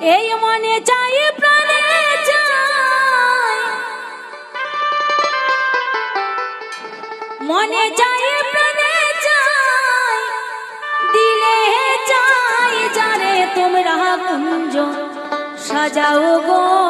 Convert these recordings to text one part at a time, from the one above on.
এই মনে চাই, প্রাণে চাই। মনে চাই, প্রাণে চাই। দিলে চাই জানে তোমরা কুঞ্জ সাজাও গো।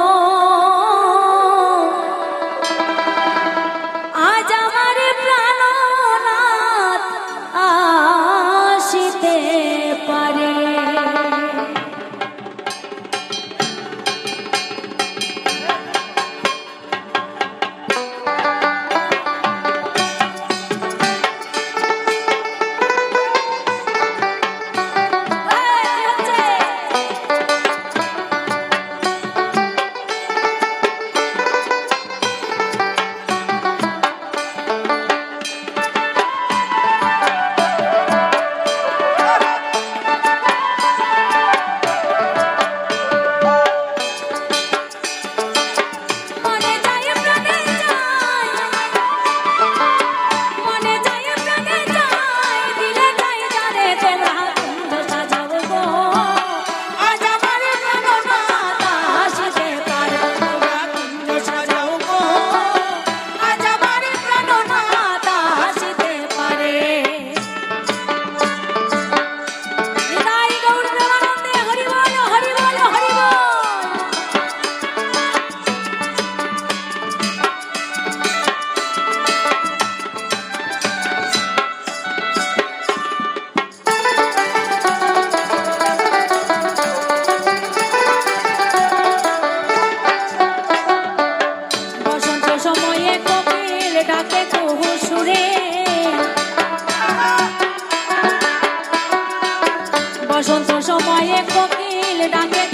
বসন্ত সময়ে কোকিল ডাকে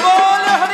ball,